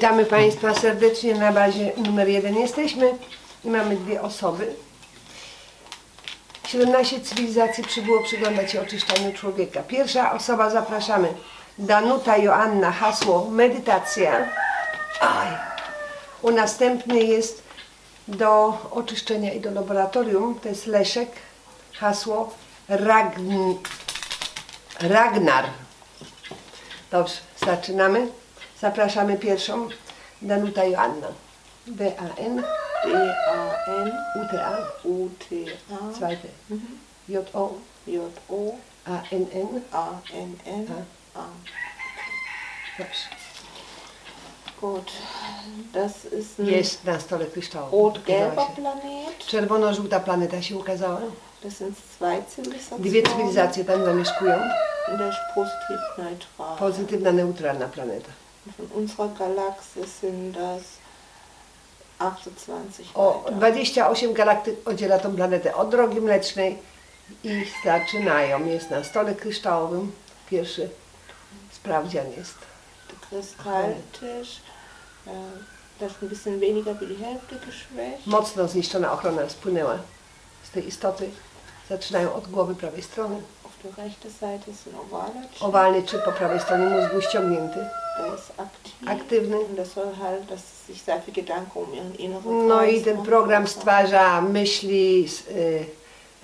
Witamy Państwa serdecznie na bazie numer jeden jesteśmy i mamy dwie osoby. 17 cywilizacji przybyło przyglądać się oczyszczaniu człowieka. Pierwsza osoba zapraszamy. Danuta Joanna, hasło medytacja. Aj. U następny jest do oczyszczenia i do laboratorium. To jest Leszek. Hasło Ragn... Ragnar. Dobrze, zaczynamy. Zapraszamy pierwszą. Danuta Joanna. D-A-N, D-A-N, U-T-A, U-T-A, zweite. J-O, J-O, A-N-N. A-N-N, A. Dobrze. Gut, das ist ein Jest na stole kryształowym. rot-gelber. Planet. Czerwono-żółta planeta się ukazała. Das sind zwei. Dwie cywilizacje tam zamieszkują. Und der ist positiv neutral. Pozytywna, neutralna planeta. Von unserer Galaxie sind das 28 O, weiter. 28 galaktyk oddziela tą planetę od drogi mlecznej i zaczynają. Jest na stole kryształowym. Pierwszy sprawdzian jest. Kristalltisch, äh, das ist ein bisschen weniger wie die Hälfte geschwächt. Mocno zniszczona ochrona spłynęła z tej istoty. Zaczynają od głowy prawej strony. Rechten Seite ist ein ovaler Chip. Owalny czy po prawej stronie mózgu ściągnięty. Der ist aktiv. Aktywny. Und das soll halt, dass sich sehr viel Gedanken um ihren inneren No i ten program stwarza myśli, s- y,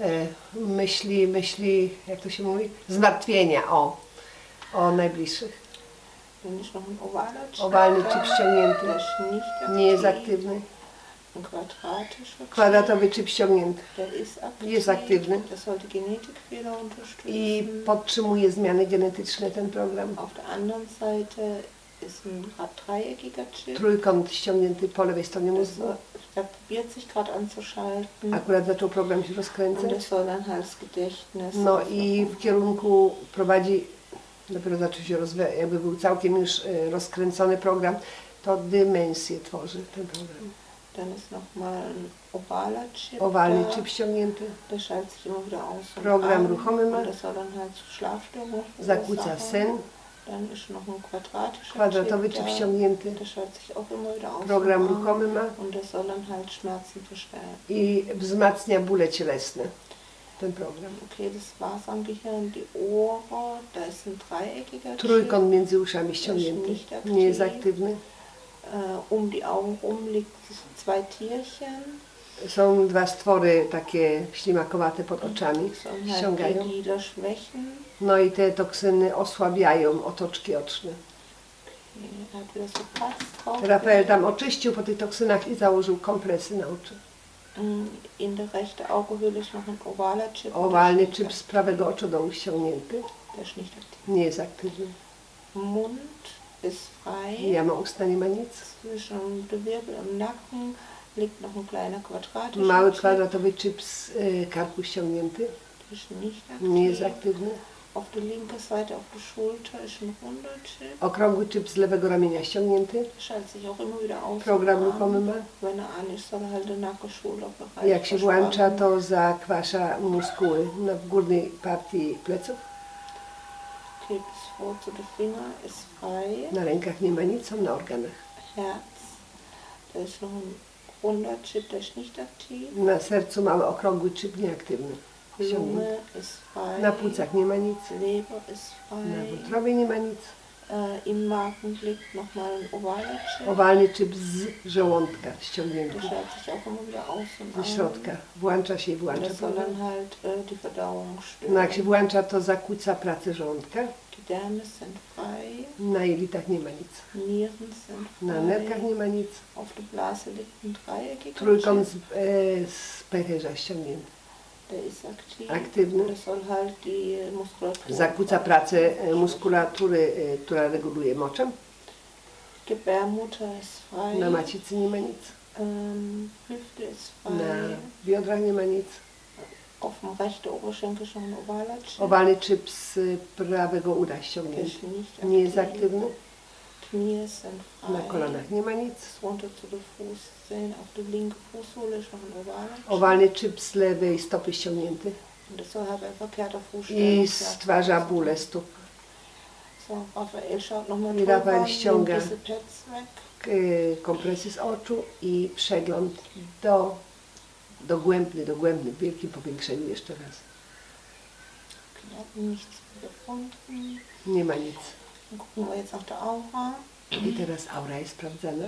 y, myśli, myśli, jak to się mówi? Zmartwienia o, o najbliższych. Dann ist noch ein ovaler Chip. Owalny chip ściągnięty. Der ist nicht aktiv. Nie jest aktywny. Kwadratowy ist aktiv. Jest aktywny. I podtrzymuje zmiany genetyczne ten program. Trójkąt ściągnięty po lewej stronie mózgu. Akurat zaczął program się rozkręcać. No i w kierunku prowadzi, dopiero zaczął się rozwijać, jakby był całkiem już y, rozkręcony program, to dymensję tworzy ten program. Dann ist nochmal ein ovaler Chip. Owalny da. czyp ściągnięty, Der schaltet sich immer wieder aus und Program an. ruchomy ma. Und das soll dann halt zu Schlafstörungen zakłóca sen, Dann ist noch ein quadratischer kwadratowy Chip da. ściągnięty, Der schaltet sich auch immer wieder aus program und an. ruchomy ma Und das soll dann halt Schmerzen verstärken. i wzmacnia bóle cielesne. Ten program. Okay, das war's am Gehirn. Die Ohren, da ist ein dreieckiger Trójkąt między uszami ściągnięty, nie jest aktywny. Chip. Äh, um die Augen rum liegt zwei Tierchen. Są dwa stwory takie ślimakowate pod oczami, halt die ściągają. No i te toksyny osłabiają otoczki oczne. Rafael tam oczyścił po tych toksynach i założył kompresy na oczy. Mm, In der rechten Augenhöhle ist noch ein ovaler Chip. Owalny czyp z prawego oczodołu ściągnięty, aktiv. nie jest aktywny. Mund ist frei. Jama usta nie ma nic. Zwischen der Wirbel im Nacken liegt noch ein kleiner quadratischer Mały Chip. kwadratowy z y, karku ściągnięty, ist nicht aktiv. nie jest aktywny. Auf der linken Seite auf der Schulter ist ein runder Chip. Okrągły czyp z lewego ramienia ściągnięty, schaltet sich auch immer wieder aus. program ruchomy ma. Wenn er an ist, soll er halt den Nacken-Schulterbereich Jak się włącza, to zakwasza muskuły na górnej partii pleców. Den Finger ist frei. Na rękach nie ma nic, są na organach. Herz, da ist noch ein runder Chip, der ist nicht aktiv. Na sercu mały okrągły czyp nieaktywny. Lunge ist frei. Na płucach nie ma nic, Leber ist na frei. wątrobie nie ma nic. Äh, Im Magen liegt nochmal ein ovaler Chip. Owalny czyp z żołądka ściągnięty schaltet sich auch immer wieder aus und ze środka. Włącza się i włącza. das soll dann halt äh, die Verdauung No jak się włącza, to zakłóca pracę żołądka. Die Därme sind frei. Na jelitach nie ma nic. Nieren sind Na frei. nerkach nie ma nic. Auf der Blase liegt ein dreieckiger Trójkąt Chip. z, e, z pęcherza ściągnięty. Aktywny. Muskulatur. Zakłóca pracę e, muskulatury, e, która reguluje moczem. Na macicy nie ma nic. Na biodrach nie ma nic. Owalny czyp z prawego uda ściągnięty. Nie jest aktywny. Na kolanach nie ma nic. Owalny czyp z lewej stopy ściągnięty. I stwarza bóle stóp. I nimmt ściąga. kompresy z oczu i przegląd do, dogłębny, dogłębny, w wielkim powiększeniu jeszcze raz. Nie ma nic. Gucken wir jetzt nach der Aura. I teraz aura jest sprawdzana.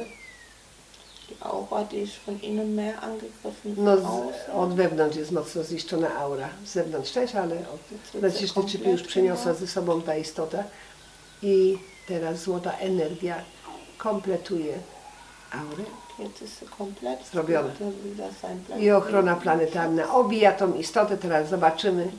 Die Aura, die ist von innen mehr angegriffen No, z, od wewnątrz jest mocno zniszczona aura. Z zewnątrz też, ale od naciśnięcie czypy już przeniosła ze sobą ta istota. I teraz złota energia kompletuje aurę. Zrobione. I ochrona planetarna obija tą istotę. Teraz zobaczymy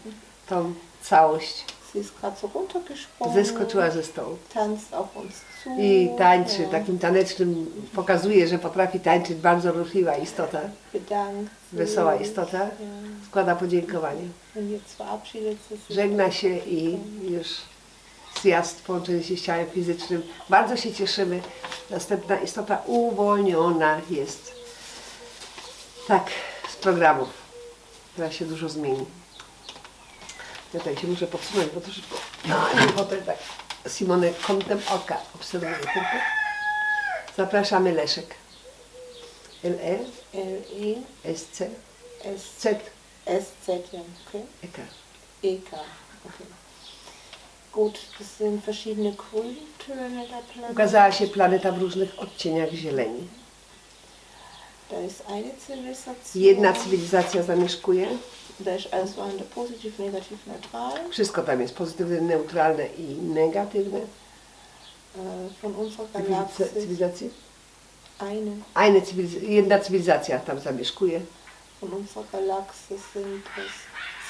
tą całość. Sie ist gerade so runtergesprungen. Zeskoczyła ze stołu. Tanzt auf uns zu. I tańczy, takim tanecznym, pokazuje, że potrafi tańczyć bardzo ruchliwa istota, Bedankt wesoła istota. Składa podziękowanie. Żegna się i już zjazd, połączenie się z ciałem fizycznym. Bardzo się cieszymy. Następna istota uwolniona jest. Tak, z programów. Teraz się dużo zmieni. Ja tutaj się muszę podsunąć, bo to szybko. No, i potem tak Simonę kątem oka obserwuję tylko. Zapraszamy Leszek. L-E, SC, S, Z, S, Z, ja, okay. EK. EK, okay. Gut, das sind verschiedene Grüntöne der Planet. Ukazała się planeta w różnych odcieniach zieleni. Da ist eine Zivilisation. Jedna cywilizacja zamieszkuje, Da ist alles vorhanden, positiv, negativ, neutral. wszystko tam jest pozytywne, neutralne i negatywne. Äh, Von unserer Cywiliza- Galaxis Cywilizacje. eine. Eine cywiliz- jedna cywilizacja tam zamieszkuje. Von unserer Galaxis sind es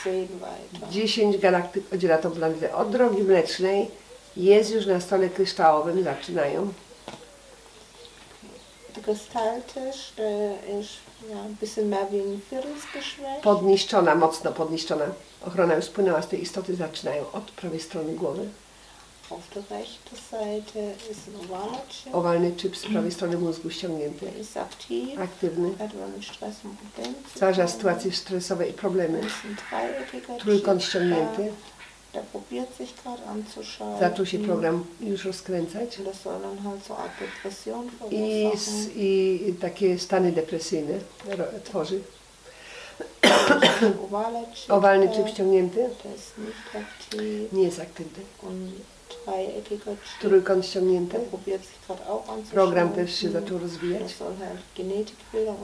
zehn weiter. 10 galaktyk oddziela tą planetę od drogi mlecznej. Jest już na stole kryształowym, zaczynają. Der ist ja, ein bisschen mehr wie ein. Podniszczona, mocno podniszczona. Ochrona już spłynęła z tej istoty, zaczynają od prawej strony głowy. Auf der rechten Seite ist ein ovaler Chip. Owalny czyp z prawej strony mózgu ściągnięty, Der ist aktiv. aktywny. Hat aber mit Stress und Problemen zu Stwarza tun. sytuacje stresowe i problemy. Das ist ein dreieckiger Trójkąt Chip. ściągnięty. Der probiert sich gerade anzuschalten. Zaczął się program już rozkręcać. Und das soll dann halt so eine Depression I, s- verursachen. i takie stany depresyjne ro- tworzy. Ovaler Chip. Owalny czyp ściągnięty Der ist nicht aktiv. nie jest aktywny. Und Chip. Trójkąt ściągnięty. Program też się zaczął rozwijać.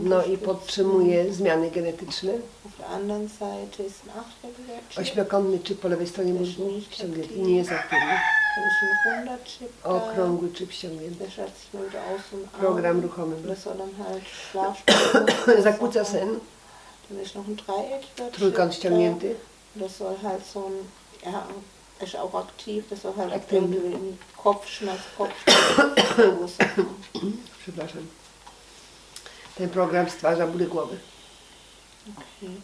No i podtrzymuje zmiany genetyczne. Chip. Ośmiokątny czyp po lewej stronie mózgu ściągnięty. Nie jest aktywny. Chip. Okrągły czyp ściągnięty. Program ruchomy. Zakłóca sen. Dreieckiger Trójkąt Chip ściągnięty. da. Das soll halt so ein, ja, er ist auch aktiv, das soll halt Aktiv. irgendwie einen Kopfschmerz, Kopfschmerz. Przepraszam. Ten program stwarza bóle głowy. Okay.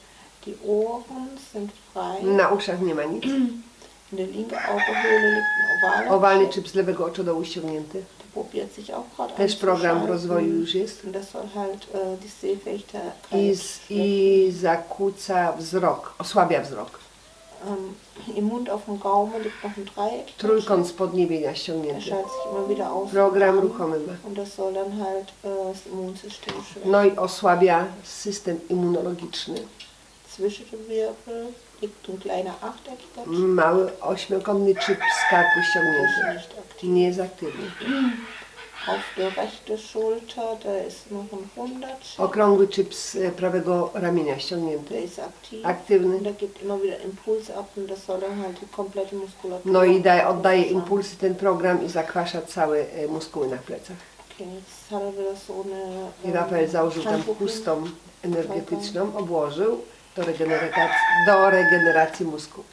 Die Ohren sind frei. Na uszach nie ma nic. In der linken Augenhöhle liegt ein ovaler Owalny Chip. z lewego oczodołu ściągnięty. Der probiert sich auch gerade Też program rozwoju już jest. Und das soll halt äh, die Sehfähigkeit I, z, I zakłóca wzrok, osłabia wzrok. Ähm, Im Mund auf dem Gaumen liegt noch ein Dreieck. Trójkąt z podniebienia Er ściągnięty. schaltet sich immer wieder aus. Program ruchomy ma. Und das soll dann halt äh, das Immunsystem schwächen. No i osłabia system immunologiczny. Zwischen den Wirbel liegt ein kleiner achteckiger Chip. Mały ośmiokątny czyp z karku Der ist ściągnięty. nicht aktiv. Nie jest aktywny. Auf der rechten Schulter, da ist noch ein runder Chip. Okrągły czyp z e, prawego ramienia Der ściągnięty. ist aktiv. Und Aktywny. der gibt immer wieder Impulse ab und das soll dann halt die komplette Muskulatur. No i daje, oddaje impulsy ten program i zakwasza całe e, muskuły na plecach. Okay, jetzt hat er wieder so eine. I ähm, Rafael założył tam Handbuch chustą energetyczną, obłożył do regeneracji, do regeneracji mózgu.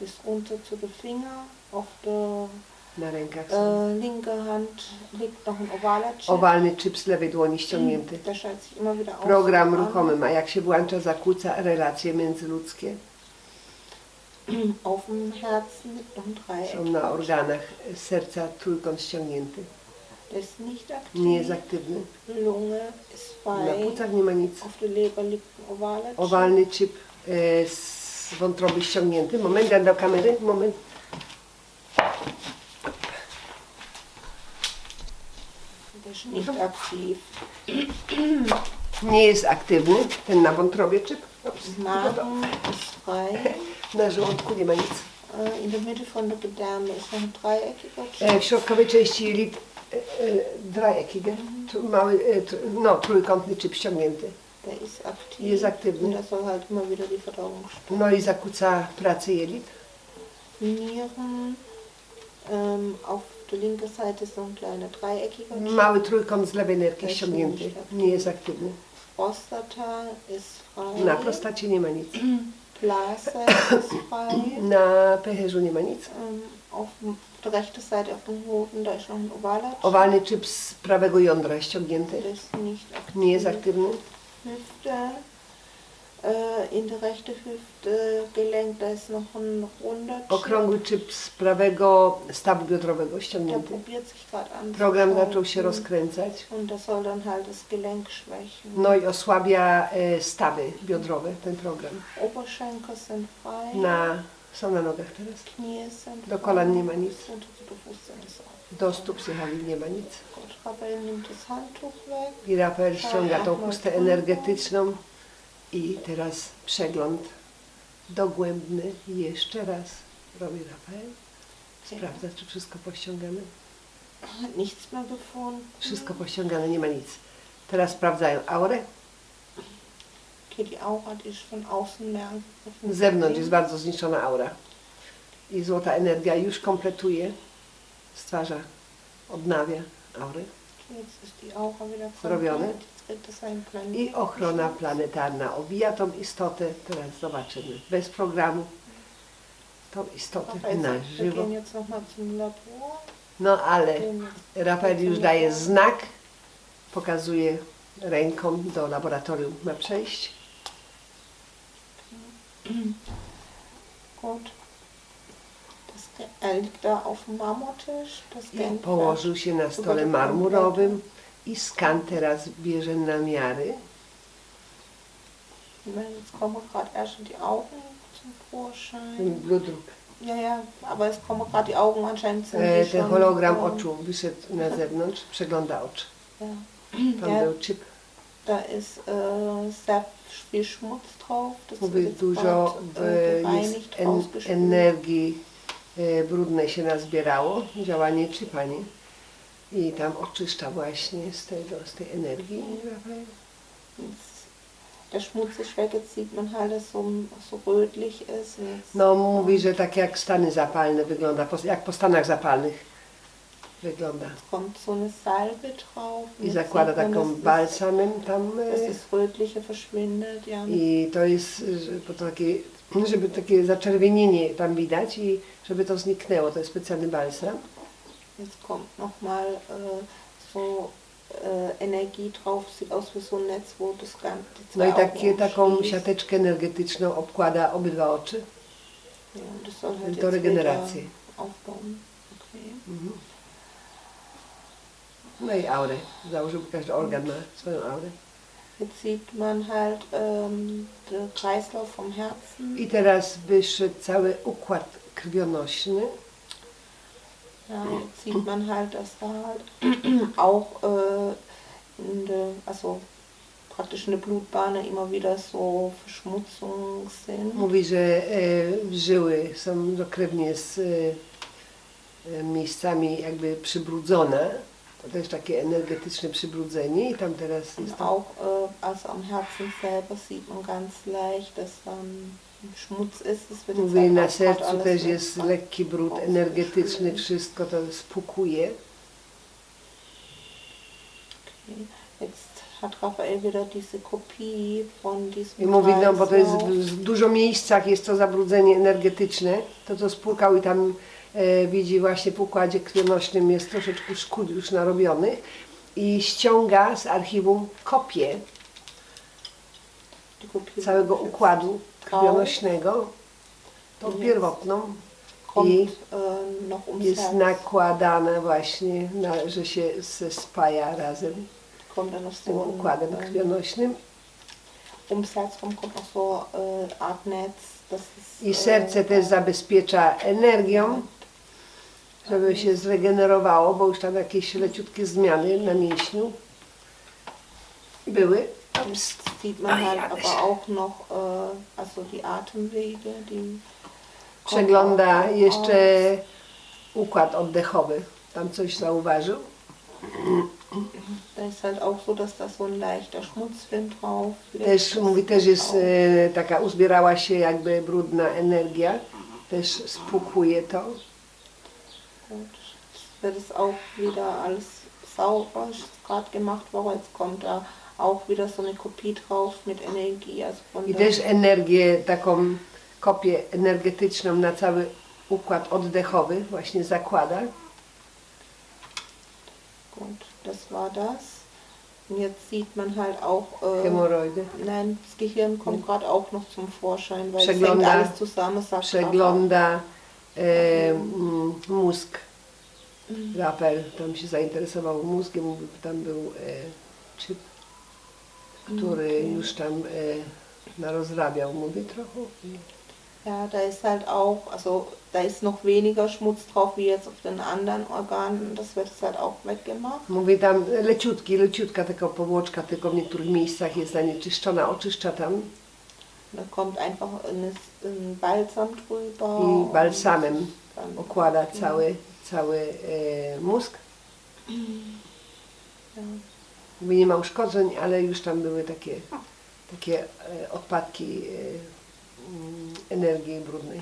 bis runter zu den Finger. Auf der Na rękach są. äh, linken Hand liegt noch ein ovaler Chip. Owalny czyp z lewej dłoni ściągnięty. Der schaltet sich immer wieder aus. Program und an. ruchomy ma, jak się włącza, zakłóca relacje międzyludzkie. Auf dem Herzen liegt noch ein Dreieck. Są na organach serca trójkąt ściągnięty. Der ist nicht aktiv. Nie jest aktywny. Lunge ist Na frei. płucach nie ma nic. Auf der Leber liegt ein ovaler Chip. Owalny czyp e, z wątroby ściągnięty. Moment, dam do kamery. Moment. Nicht aktiv. Nie jest aktywny, ten na wątrobie ist frei. Na żołądku nie ma nic. Äh, In der Mitte von der Gedärme ist noch ein dreieckiger E. W środkowej części jelit e, e, dreieckiger, tu mały, e, tr, no trójkątny czyp ściągnięty. Der ist aktiv. Ist aktywny. Und das soll halt immer wieder die Verdauung. No i zakłóca pracę jelit. Nieren. Ähm, auf der linken Seite ist so ein kleiner dreieckiger Chip. Mały trójkąt z lewej nerki ściągnięty. nie jest aktywny. Prostata ist frei. Na prostacie nie ma nic. Blase ist frei. Na pęcherzu nie ma nic. Ähm, auf der rechten Seite auf dem Hoden, da ist noch ein ovaler Chip. Owalny czyp z prawego jądra ściągnięty. Der ist nicht aktiv. Nie jest aktywny. Hüfte. Äh, in der rechten Hüfte Gelenk, da ist noch ein runder Chip. Okrągły czyp z prawego stawu biodrowego Der ściągnięty. probiert sich gerade an. zu Program zaczął się rozkręcać. Und das soll dann halt das Gelenk schwächen. No i osłabia e, stawy biodrowe ten program. Oberschenkel sind frei. Na, są na nogach teraz. Knie sind Do kolan nie ma nic. Und das Bewusstsein ist auch. Do stóp nie ma nic. Nimmt das Handtuch weg. I Rafael ściąga tą chustę energetyczną. I teraz przegląd dogłębny. Jeszcze raz robi Rafael. Sprawdza, czy wszystko pościągane. Hat nichts mehr gefunden. Wszystko pościągane, nie ma nic. Teraz sprawdzają aurę. Okay, die Aura, die ist von außen mehr. Z zewnątrz jest bardzo zniszczona aura. I złota energia już kompletuje, stwarza, odnawia aury. Jetzt ist die Aura wieder Zrobione. komplett. Jetzt I ochrona planetarna owija tą istotę. Teraz zobaczymy bez programu tą istotę na żywo. No ale Rafael już daje znak, pokazuje ręką do laboratorium ma przejść. Gut. Das, Ge- liegt da auf dem Marmortisch. Das I Geld położył się na stole marmurowym i skan teraz bierze namiary. Jetzt kommen gerade erst die Augen zum Vorschein. Blutdruck. Ja, ja, aber es kommen gerade die Augen anscheinend sind E, Ten hologram oczu wyszedł na zewnątrz, przegląda oczy. Ja. Tam Ja. był chip. Da ist äh, sehr viel Schmutz drauf. Das Mówi dużo grad, w, äh, jest en, energii e, brudnej się nazbierało, działanie chipa, nie? I tam oczyszcza właśnie z, tego, z tej energii. Der Schmutz ist weg, jetzt sieht man halt, dass so, so rötlich ist. No mówi, że tak jak stany zapalne wygląda, jak po stanach zapalnych wygląda. kommt so eine Salbe drauf. I zakłada taką balsamem tam Dass e, das Rötliche verschwindet, ja. i to jest, bo to takie, żeby takie zaczerwienienie tam widać i żeby to zniknęło, to jest specjalny balsam. Jetzt kommt nochmal äh, so äh, Energie drauf, sieht aus wie so ein Netz, wo das Ganze. No i takie, taką siateczkę energetyczną obkłada obydwa oczy Ja, und das soll halt do jetzt regeneracji. aufbauen. Okay. Mhm. No i aurę. Założył, bo każdy organ ma swoją aurę. Jetzt sieht man halt ähm, den Kreislauf vom Herzen. I teraz wyszedł cały układ krwionośny. Ja, jetzt sieht man halt, dass da halt auch äh, in der, also praktisch in der Blutbahn immer wieder so Verschmutzungen sind. Mówi, że e, żyły są dokrewnie z e, e, miejscami jakby przybrudzone. To też takie energetyczne przybrudzenie i tam teraz jest auch äh, also am Herzen selber sieht man ganz leicht, dass dann Schmutz ist. Es wird jetzt Mówi, halt na sercu też jest lekki brud energetyczny, wszystko to spukuje. I mówi, no bo to jest w dużo miejscach jest to zabrudzenie energetyczne, to co spłukał i tam e, widzi właśnie w układzie krwionośnym jest troszeczkę szkód już narobionych i ściąga z archiwum kopię całego układu krwionośnego, tą pierwotną i ums jest nakładane właśnie, na, że się se spaja razem z tym układem krwionośnym. ist, I serce äh, też zabezpiecza energią, żeby się zregenerowało, bo już tam jakieś leciutkie zmiany na mięśniu były. Jetzt sieht man halt ja, aber auch noch äh, also die Atemwege, die Przegląda jeszcze układ oddechowy. Tam coś zauważył. Da ist halt auch so, dass da so ein leichter Schmutzfilm drauf. Też mówi, też jest auch- e, taka, uzbierała się jakby brudna energia. Też spłukuje to. Gut. Jetzt wird es auch wieder alles sauber, ist gerade gemacht worden. Jetzt kommt da auch wieder so eine Kopie drauf mit Energie. Also I też energię, taką kopię energetyczną na cały układ oddechowy właśnie zakłada. Gut, das war das. Und jetzt sieht man halt auch, äh, Hemoroidy. nein, das Gehirn kommt gerade auch noch zum Vorschein, weil es hängt Przegląda- alles zusammen, sagt Rafa. Przegląda e, mm, mózg. Rafael tam się zainteresował mózgiem, tam był e, który już tam e, narozrabiał, mówię trochę. Ja, da ist halt auch, also da ist noch weniger Schmutz drauf wie jetzt auf den anderen Organen. Das wird jetzt halt auch weggemacht. Mówię tam leciutki, leciutka taka powłoczka, tylko w niektórych miejscach jest zanieczyszczona, oczyszcza tam Da kommt einfach ein, ein Balsam drüber. i balsamem okłada cały, cały e, mózg. Ja. Mówię, nie ma uszkodzeń, ale już tam były takie, takie e, odpadki e, mm, energii brudnej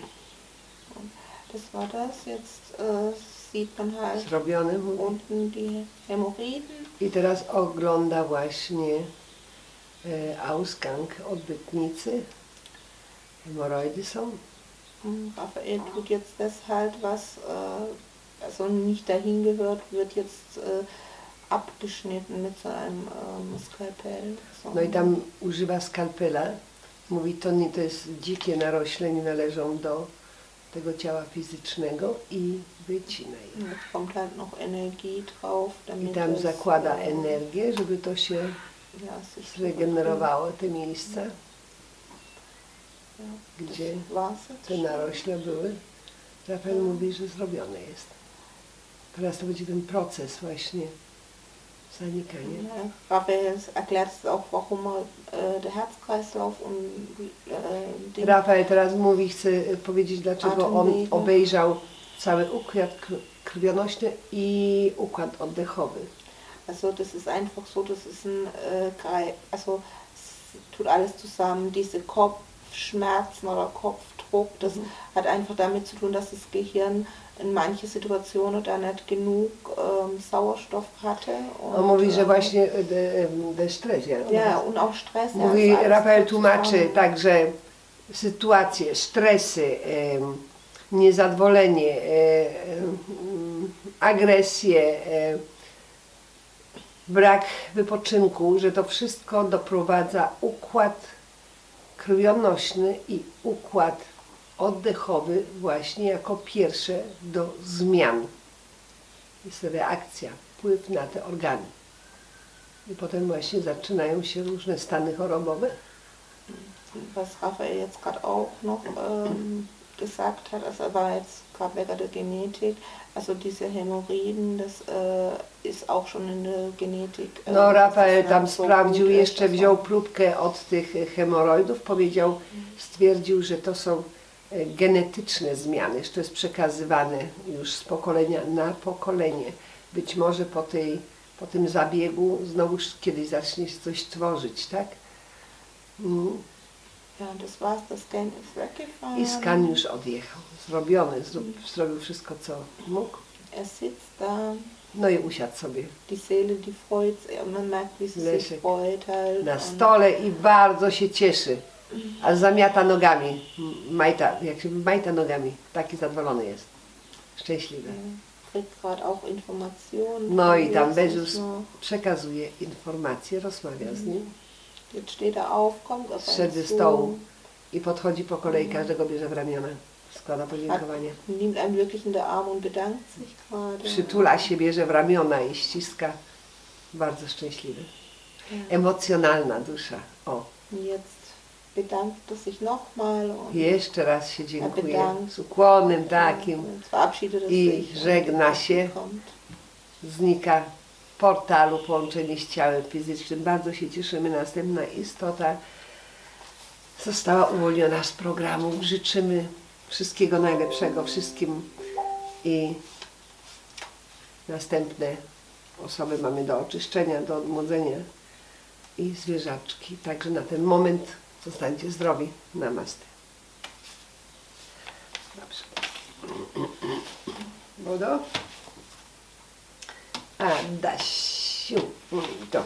Das war das. Jetzt äh, sieht man halt zrobione. mówię. unten die Hämorrhoiden. I teraz ogląda właśnie e, Ausgang odbytnicy. Hemoroidy są. Mm, Raphael tut jetzt das halt, was äh, also nicht dahin gehört, wird jetzt äh, abgeschnitten mit so einem ähm, Skalpell. So. No i tam używa skalpela. Mówi, to nie to jest dzikie narośle, nie należą do tego ciała fizycznego i wycina je. Jetzt kommt halt noch Energie drauf, I damit tam es, zakłada energię, żeby to się ja, sich zregenerowało, te miejsca, Ja, gdzie das te narośle były. Rafael mówi, że zrobione jest. Teraz to będzie ten proces właśnie. Ja, Raphael erklärt es auch, warum er, äh, der Herzkreislauf und äh, Rafael teraz mówi, chce powiedzieć, dlaczego on obejrzał cały układ kr- krwionośny i układ oddechowy. Also das ist einfach so, das ist ein äh, also es tut alles zusammen, diese Kopfschmerzen oder Kopfdruck, das hat einfach damit zu tun, dass das Gehirn in manche Situationen da nicht genug ähm, Sauerstoff hatte. Und, On mówi, że ähm, właśnie e, em, de stres, ja. Ja, und auch Stress. ja, Mówi, alles Rafael tłumaczy zusammen. tak, że sytuacje, stresy, em, niezadowolenie, e, em, agresję, e, brak wypoczynku, że to wszystko doprowadza układ krwionośny i układ oddechowy właśnie jako pierwsze do zmian. Jest reakcja, wpływ na te organy. I potem właśnie zaczynają się różne stany chorobowe. was Raphael jetzt gerade auch noch ähm, gesagt hat, also war jetzt gerade wegen der Genetik, also diese Hämorrhoiden, das äh, ist auch schon in der Genetik. äh, No, Rafael tam so sprawdził, jeszcze wziął próbkę od tych e, hemoroidów, powiedział, stwierdził, że to są e, genetyczne zmiany, że to jest przekazywane już z pokolenia na pokolenie. Być może po, tej, po tym zabiegu znowu kiedyś zacznie się coś tworzyć, tak? Mm. Ja, das war's, der Scan ist. I skan już odjechał, zrobiony, zrób- zrobił wszystko, co mógł. Er sitzt da, No i usiadł sobie die Seele, die freut man merkt, wie sie sich freut halt. na und- stole i bardzo się cieszy. A zamiata nogami. M- Majta, jak się majta nogami. Taki zadowolony jest. Szczęśliwy. Kriegt gerade auch Informationen. No i tam noch- przekazuje informacje, rozmawia z nim. Jetzt steht er auf, kommt auf Zszedł einen ze zu. stołu i podchodzi po kolei, każdego bierze w ramiona. Składa Hat, podziękowanie. nimmt einen wirklich in der Arm und bedankt sich gerade. Przytula się, bierze w ramiona i ściska. Bardzo szczęśliwy. Emocjonalna dusza. O, Jetzt bedankte sich nochmal und Jeszcze raz się dziękuję. bedankt. Z ukłonem takim. und verabschiedete I sich. żegna się. kommt. Znika portalu połączenie z ciałem fizycznym. Bardzo się cieszymy. Następna istota została uwolniona z programu. Życzymy wszystkiego najlepszego wszystkim i następne osoby mamy do oczyszczenia, do odmłodzenia i zwierzaczki. Także na ten moment zostańcie zdrowi. Namaste. Dobrze. Wodo? A, Dasiu, mm, to